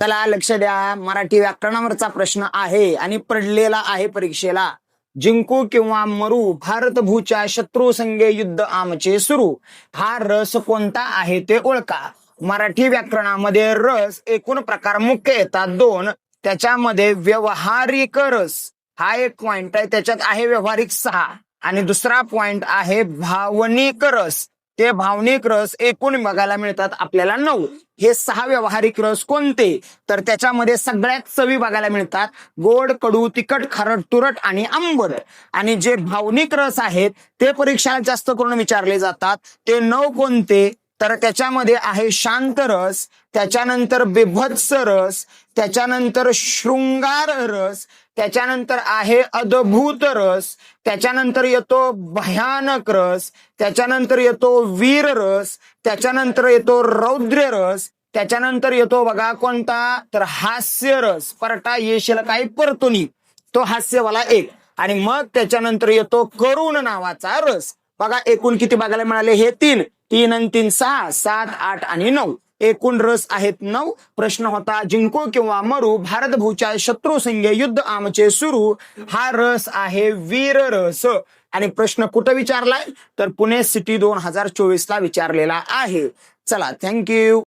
चला लक्ष द्या. मराठी व्याकरणावरचा प्रश्न आहे आणि पडलेला आहे परीक्षेला. जिंकू किंवा मरू भारत भूच्या शत्रू संगे युद्ध आमचे सुरू. हा रस कोणता आहे ते ओळखा. मराठी व्याकरणामध्ये रस एकूण प्रकार मुख्य येतात दोन. त्याच्यामध्ये व्यवहारिक रस. हा एक पॉइंट आहे. त्याच्यात आहे व्यवहारिक सहा. आणि दुसरा पॉइंट आहे भावनिक रस. ते भावनिक रस एकूण बघायला मिळतात आपल्याला नऊ. हे सहा व्यवहारिक रस कोणते? तर त्याच्यामध्ये सगळ्यात चवी बघायला मिळतात गोड कडू तिखट खारट तुरट आणि आंबट. आणि जे भावनिक रस आहेत ते परीक्षेला जास्त करून विचारले जातात. ते नऊ कोणते? तर त्याच्यामध्ये आहे शांत रस त्याच्यानंतर बिभत्स रस त्याच्यानंतर शृंगार रस त्याच्यानंतर आहे अद्भुत रस त्याच्यानंतर येतो भयानक रस त्याच्यानंतर येतो वीर रस त्याच्यानंतर येतो रौद्र रस त्याच्यानंतर येतो बघा कोणता? तर हास्य रस. परटा येशील काही परतुनी. तो हास्यवाला एक. आणि मग त्याच्यानंतर येतो करुण नावाचा रस. बघा एकूण किती बघायला मिळाले? हे तीन. तीन आणि तीन सहा सात आठ आणि नऊ. एकूण रस आहेत नऊ. प्रश्न होता जिंकू किंवा मरू भारत भूच्या शत्रू संघे युद्ध आमचे सुरू. हा रस आहे वीर रस. आणि प्रश्न कुठं विचारलाय? तर पुणे सिटी दोन हजार चोवीस ला विचारलेला आहे. चला थँक्यू